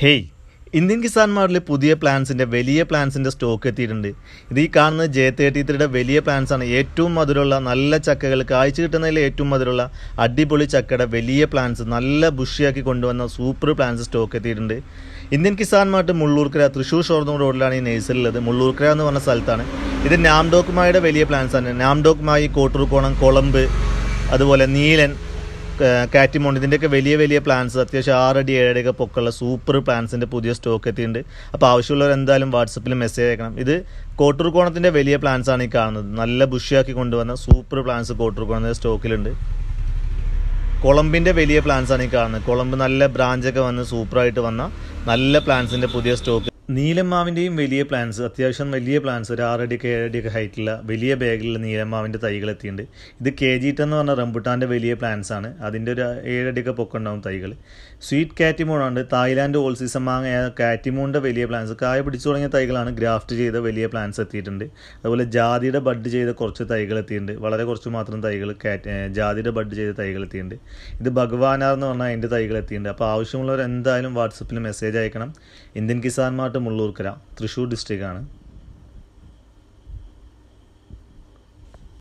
Hey Indian Kisan മാർട്ടിൽ പുതിയ പ്ലാൻസിന്റെ വലിയ പ്ലാൻസിന്റെ stock എത്തിയിട്ടുണ്ട്. ഇത് ഈ കാണുന്ന ജെ തേർട്ടി ത്രീയുടെ വലിയ പ്ലാൻസാണ്. ഏറ്റവും മധുരമുള്ള നല്ല ചക്കകൾ കാഴ്ച കിട്ടുന്നതിൽ ഏറ്റവും മധുരമുള്ള അടിപൊളി ചക്കയുടെ വലിയ പ്ലാൻസ് നല്ല ബുഷിയാക്കി കൊണ്ടുവന്ന സൂപ്പർ പ്ലാൻസ് സ്റ്റോക്ക് എത്തിയിട്ടുണ്ട്. ഇന്ത്യൻ കിസാൻ മുള്ളൂർക്കര തൃശ്ശൂർ ഷോർണൂർ റോഡിലാണ് ഈ നഴ്സറി ഉള്ളത്. മുള്ളൂർക്കര എന്ന് പറഞ്ഞ സ്ഥലത്താണ്. ഇത് നാംഡോക്കുമായുടെ വലിയ പ്ലാൻസ് ആണ് നാംഡോക്കുമായി കോട്ടൂർക്കോണം കൊളമ്പ് അതുപോലെ നീലൻ കാറ്റിമോണ്ട്. ഇതിന്റെയൊക്കെ വലിയ വലിയ പ്ലാൻസ് അത്യാവശ്യം ആറടി ഏഴടിയൊക്കെ പൊക്കമുള്ള സൂപ്പർ പ്ലാൻസിന്റെ പുതിയ സ്റ്റോക്ക് എത്തിയിട്ടുണ്ട്. അപ്പോൾ ആവശ്യമുള്ളവർ എന്തായാലും വാട്സപ്പിൽ മെസ്സേജ് അയക്കണം. ഇത് കോട്ടൂർക്കോണത്തിന്റെ വലിയ പ്ലാൻസ് ആണ് ഈ കാണുന്നത്. നല്ല ബുഷിയാക്കി കൊണ്ടുവന്ന സൂപ്പർ പ്ലാൻസ് കോട്ടൂർക്കോണത്തിന്റെ സ്റ്റോക്കിലുണ്ട് കൊളമ്പിന്റെ വലിയ പ്ലാൻസ് ആണ് ഈ കാണുന്നത്. കൊളംബ് നല്ല ബ്രാഞ്ചൊക്കെ വന്ന് സൂപ്പറായിട്ട് വന്ന നല്ല പ്ലാൻസിന്റെ പുതിയ സ്റ്റോക്ക് നീലമാവിന്റെയും വലിയ പ്ലാൻസ് അത്യാവശ്യം വലിയ പ്ലാൻസ് ഒരു ആറടിയൊക്കെ ഏഴടിയൊക്കെ ഹൈറ്റുള്ള വലിയ ബാഗിലുള്ള നീലമാവിന്റെ തൈകൾ എത്തിയിട്ടുണ്ട്. ഇത് കെ ജി എന്ന് പറഞ്ഞ റംബുട്ടാന്റെ വലിയ പ്ലാൻസ് ആണ്. അതിന്റെ ഒരു ഏഴടിയൊക്കെ പൊക്കുണ്ടാവും തൈകൾ. സ്വീറ്റ് കാറ്റിമോണുണ്ട് തായ്ലാൻഡ് ഓൾ സീസൺ മാങ്ങ കാറ്റിമോണിന്റെ വലിയ പ്ലാൻസ് കായ പിടിച്ചു തുടങ്ങിയ തൈകളാണ് ഗ്രാഫ്റ്റ് ചെയ്ത വലിയ പ്ലാൻസ് എത്തിയിട്ടുണ്ട്. അതുപോലെ ജാതിയുടെ ബഡ് ചെയ്ത കുറച്ച് തൈകൾ എത്തിയിട്ടുണ്ട്. വളരെ കുറച്ച് മാത്രം തൈകൾ കാറ്റ് ജാതിയുടെ ബഡ് ചെയ്ത തൈകൾ എത്തിയിട്ടുണ്ട്. ഇത് ഭഗവാനാർ എന്ന് പറഞ്ഞാൽ അതിന്റെ തൈകൾ എത്തിയിട്ടുണ്ട്. അപ്പോൾ ആവശ്യമുള്ളവർ എന്തായാലും വാട്സപ്പിൽ മെസ്സേജ് അയക്കണം. Indian Kisan mart Mullurkara Thrissur ഡിസ്ട്രിക്റ്റാണ്